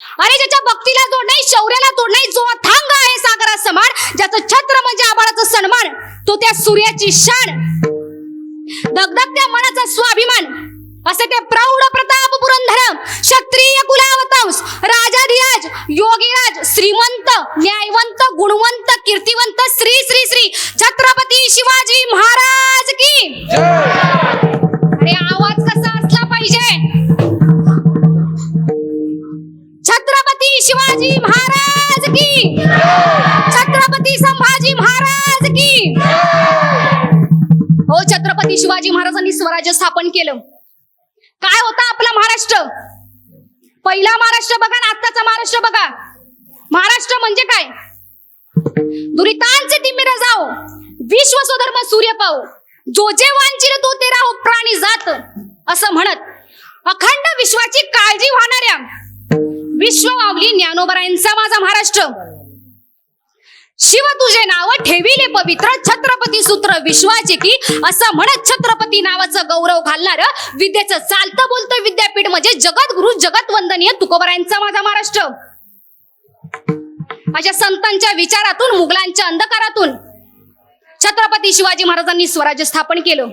अरे ज्याच्या भक्तीला जोड नाही शौर्याला तोड नाही जो अथांग आहे सागरा समान ज्याचं छत्र म्हणजे आबाळाचा सन्मान तो त्या सूर्याची शान. दगदगत्या मनाचा स्वाभिमान असे ते प्रौढ प्रताप पुरंधर क्षत्रिय शिवाजी महाराज की. हो छत्रपती शिवाजी महाराजांनी स्वराज्य स्थापन केलं. काय होता आपला महाराष्ट्र? पहिला महाराष्ट्र बघा ना आत्ताचा महाराष्ट्र बघा. महाराष्ट्र म्हणजे काय? दुरितांचे तिमिर जाओ विश्व स्वधर्म सूर्य पाहू जो जे वांचिल तो ते राहो प्राणी जात असं म्हणत. अखंड विश्वाची काळजी वाहणाऱ्या विश्व माऊली ज्ञानोबरायांचा माझा महाराष्ट्र. शिव तुझे नाव ठेविले पवित्र छत्रपती सूत्र विश्वाचे की? असं म्हणत छत्रपती नावाचं गौरव घालणार. विद्येचं चालतं बोलतं विद्यापीठ म्हणजे जगद्गुरु जगत वंदनीय तुकोबरायांचा माझा महाराष्ट्र. माझ्या संतांच्या विचारातून मुघलांच्या अंधकारातून छत्रपती शिवाजी महाराजांनी स्वराज्य स्थापन केलं.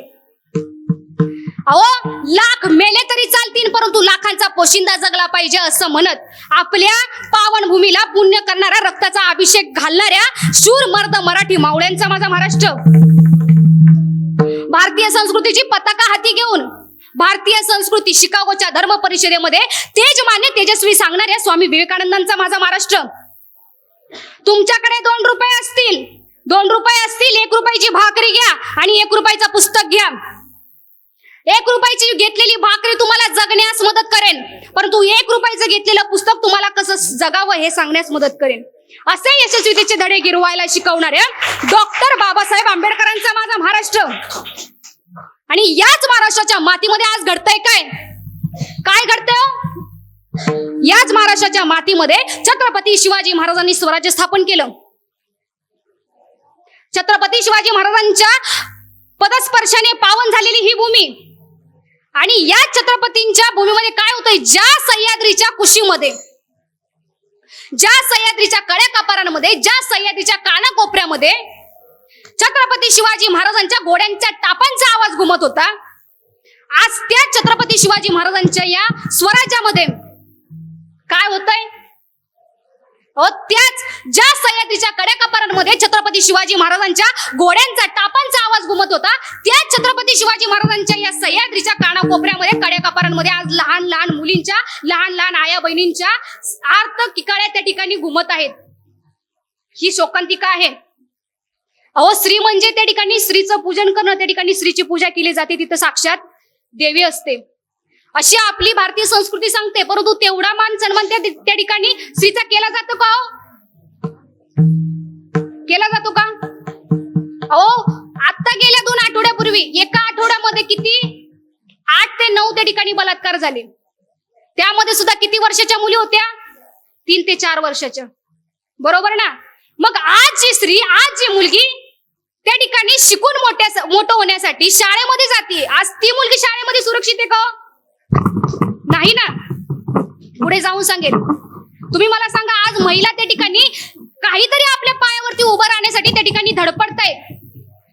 अहो लाख मेले तरी चालतील परंतु लाखांचा पोशिंदा जगला पाहिजे असं म्हणत आपल्या पावनभूमीला पुण्य करणाऱ्या रक्ताचा अभिषेक घालणाऱ्या शूर मर्द मराठी मावळ्यांचा माझा महाराष्ट्र. भारतीय संस्कृतीची पताका हाती घेऊन भारतीय संस्कृती शिकागोच्या धर्म परिषदेमध्ये माने तेजस्वी सांगणाऱ्या स्वामी विवेकानंदांचा माझा महाराष्ट्र. तुमच्याकडे दोन रुपये असतील. दोन रुपये असतील एक रुपयाची भाकरी घ्या आणि एक रुपयाचं पुस्तक घ्या. एक रुपयाची घेतलेली भाकरी तुम्हाला जगण्यास मदत करेन. परंतु एक रुपयाचं घेतलेलं पुस्तक तुम्हाला कसं जगावं हे सांगण्यास मदत करेन. असे यशस्वीतेचे धडे गिरवायला शिकवणाऱ्या डॉक्टर बाबासाहेब आंबेडकरांचा माझा महाराष्ट्र. आणि याच महाराष्ट्राच्या मातीमध्ये आज घडतंय काय? काय घडतंय हो? याच महाराष्ट्राच्या मातीमध्ये छत्रपती शिवाजी महाराजांनी स्वराज्य स्थापन केलं. छत्रपती शिवाजी महाराजांच्या पदस्पर्शाने पावन झालेली ही भूमी. आणि या छत्रपतींच्या भूमीमध्ये काय होतंय? ज्या सह्याद्रीच्या कुशीमध्ये ज्या सह्याद्रीच्या कड्या कपारांमध्ये ज्या सह्याद्रीच्या कानाकोपऱ्यामध्ये छत्रपती शिवाजी महाराजांच्या घोड्यांच्या टापांचा आवाज घुमत होता. आज त्या छत्रपती शिवाजी महाराजांच्या या स्वराज्यामध्ये काय होतंय? त्या ज्या सह्याद्रीच्या कड्याकपारांमध्ये छत्रपती शिवाजी महाराजांच्या घोड्यांचा टापांचा आवाज घुमत होता त्या छत्रपती शिवाजी महाराजांच्या या सह्याद्रीच्या कानाकोपऱ्यामध्ये कड्याकपारांमध्ये आज लहान लहान मुलींच्या लहान लहान आया बहिणींच्या आर्त किकाळ्या त्या ठिकाणी घुमत आहेत. ही शोकांतिका आहे. अहो स्त्री म्हणजे त्या ठिकाणी स्त्रीचं पूजन करणं त्या ठिकाणी स्त्रीची पूजा केली जाते तिथं साक्षात देवी असते. अशी आपली भारतीय संस्कृती सांगते परंतु तेवढा मान सन्मान त्या त्या ठिकाणी स्त्रीचा केला जातो का हो? केला जातो का अहो आता गेल्या दोन आठवड्यापूर्वी एका आठवड्यामध्ये किती? आठ ते नऊ त्या ठिकाणी बलात्कार झाले. त्यामध्ये सुद्धा किती वर्षाच्या मुली होत्या? तीन ते चार वर्षाच्या. बरोबर ना? मग आज जी स्त्री आज जी मुलगी त्या ठिकाणी शिकून मोठ्या मोठं होण्यासाठी शाळेमध्ये जाते. आज ती मुलगी शाळेमध्ये सुरक्षित आहे का हो? नाही ना? पुढे जाऊन सांगेल तुम्ही मला सांगा आज महिला त्या ठिकाणी काहीतरी आपल्या पायावरती उभं राहण्यासाठी त्या ठिकाणी धडपडताय.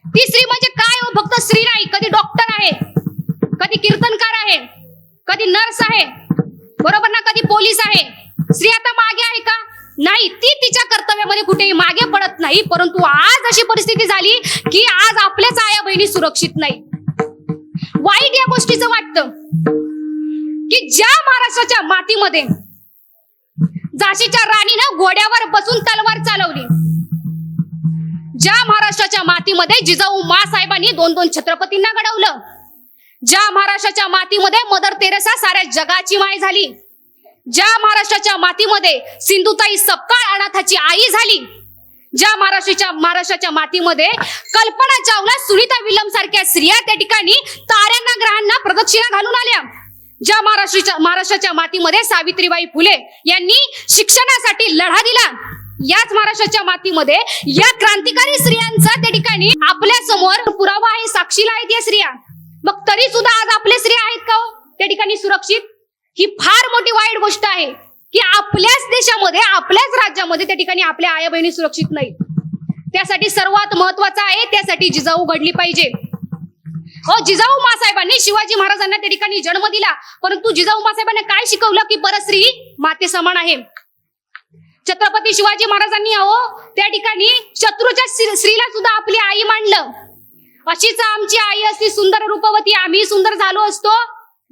ती स्त्री म्हणजे काय हो? फक्त स्त्री नाही कधी डॉक्टर आहे कधी कीर्तनकार आहे कधी नर्स आहे बरोबर ना? कधी पोलीस आहे. स्त्री आता मागे आहे का? नाही ती तिच्या कर्तव्यामध्ये कुठेही मागे पडत नाही परंतु आज अशी परिस्थिती झाली की आज आपल्याच आया बहिणी सुरक्षित नाही. वाईट या गोष्टीचं वाटतं की ज्या महाराष्ट्राच्या मातीमध्ये झाशीच्या राणीनं घोड्यावर बसून तलवार चालवली. ज्या महाराष्ट्राच्या मातीमध्ये जिजाऊ साहेबांनी दोन दोन छत्रपतींना घडवलं. ज्या महाराष्ट्राच्या मातीमध्ये मदर तेरेसा साऱ्या जगाची माय झाली. ज्या महाराष्ट्राच्या मातीमध्ये सिंधुताई सपकाळ अनाथाची आई झाली. ज्या महाराष्ट्राच्या महाराष्ट्राच्या मातीमध्ये कल्पना चावला सुनीता विलम सारख्या स्त्रिया त्या ठिकाणी ताऱ्यांना ग्रहांना प्रदक्षिणा घालून आल्या. ज्या महाराष्ट्राच्या महाराष्ट्राच्या मातीमध्ये सावित्रीबाई फुले यांनी शिक्षणासाठी लढा दिला याच महाराष्ट्राच्या मातीमध्ये या क्रांतिकारी स्त्रियांचा त्या ठिकाणी आपल्यासमोर पुरावा आहे साक्षीला आहेत या स्त्रिया. मग तरी सुद्धा आज आपले स्त्रिया आहेत का हो? त्या ठिकाणी सुरक्षित? ही फार मोठी वाईट गोष्ट आहे की आपल्याच देशामध्ये आपल्याच राज्यामध्ये त्या ठिकाणी आपल्या आया बहिणी सुरक्षित नाही त्यासाठी सर्वात महत्वाचं आहे त्यासाठी जिजाऊ घडली पाहिजे. हो जिजाऊ मासाहेबांनी शिवाजी महाराजांना त्या ठिकाणी जन्म दिला. परंतु जिजाऊ मासाहेबांना काय शिकवलं की परस्त्री माते समान आहे? छत्रपती शिवाजी महाराजांनी अहो त्या ठिकाणी शत्रूच्या स्त्रीला सुद्धा आपली आई मांडलं अशीच आमची आई असती सुंदर रूपवती. आम्ही सुंदर झालो असतो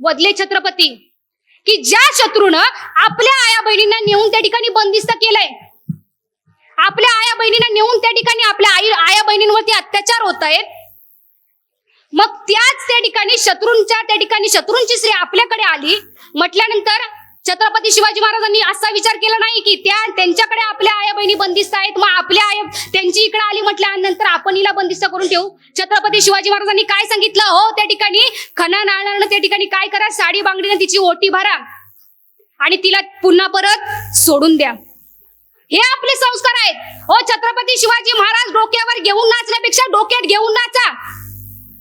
वदले छत्रपती. की ज्या शत्रून आपल्या आया बहिणींना नेऊन त्या ठिकाणी बंदिस्त केलंय. आपल्या आया बहिणींना नेऊन त्या ठिकाणी आपल्या आई आया बहिणींवरती अत्याचार होत आहेत. मग त्याच त्या ठिकाणी शत्रूंच्या त्या ठिकाणी शत्रूंची स्त्री आपल्याकडे आली. म्हटल्यानंतर छत्रपती शिवाजी महाराजांनी असा विचार केला नाही की त्या त्यांच्याकडे आपल्या आया बहिणी बंदिस्त आहेत मग आपल्या आया त्यांची इकडे आली म्हटल्यानंतर आपण हिला बंदिस्त करून ठेवू? छत्रपती शिवाजी महाराजांनी काय सांगितलं? हो त्या ठिकाणी खना नाळानं त्या ठिकाणी काय करा? साडी बांगडीने तिची ओटी भरा. आणि तिला पुन्हा परत सोडून द्या. हे आपले संस्कार आहेत. हो छत्रपती शिवाजी महाराज डोक्यावर घेऊन नाचण्यापेक्षा डोक्यात घेऊन नाचा.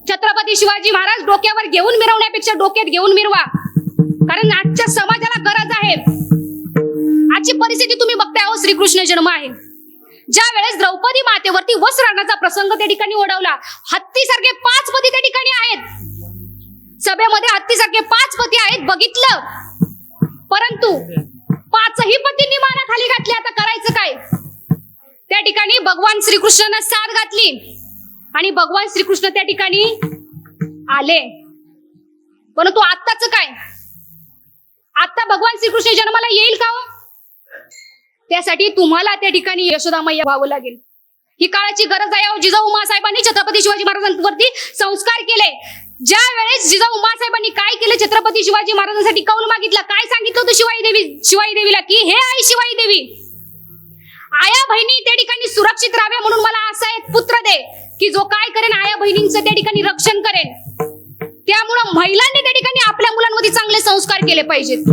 छत्रपती शिवाजी महाराज डोक्यावर घेऊन मिरवण्यापेक्षा डोक्यात घेऊन मिरवा. कारण आजच्या समाजाला गरज आहे. आजची परिस्थिती तुम्ही बघताय हो श्रीकृष्ण जन्म आहे. ज्या वेळेस द्रौपदी मातेवरती वस्त्राणाचा प्रसंग त्या ठिकाणी ओढवला हत्तीसारखे पाच पती त्या ठिकाणी आहेत. सभेमध्ये हत्तीसारखे पाच पती आहेत बघितलं. परंतु पाचही पतींनी माना खाली घातली आता करायचं काय? त्या ठिकाणी भगवान श्रीकृष्णांना साथ घातली. आणि भगवान श्रीकृष्ण त्या ठिकाणी आले. परंतु आत्ताच काय? आता भगवान श्रीकृष्ण जन्माला येईल का हो? त्यासाठी तुम्हाला त्या ठिकाणी यशोदामय्या व्हावं लागेल. ही काळाची गरज आहे अहो. जिजाऊ उमासाहेबांनी छत्रपती शिवाजी महाराजांवरती संस्कार केले. ज्या वेळेस जिजाऊ उमासाहेबांनी काय केलं छत्रपती शिवाजी महाराजांसाठी कौल मागितला काय सांगितलं होतं शिवाई देवी शिवाई देवीला की हे आई शिवाई देवी आया बहिणी त्या ठिकाणी सुरक्षित राहाव्या म्हणून मला असा एक पुत्र दे. की जो काय करेन आया बहिणींचं त्या ठिकाणी रक्षण करेन. त्यामुळं महिलांनी त्या ठिकाणी आपल्या मुलांमध्ये चांगले संस्कार केले पाहिजेत.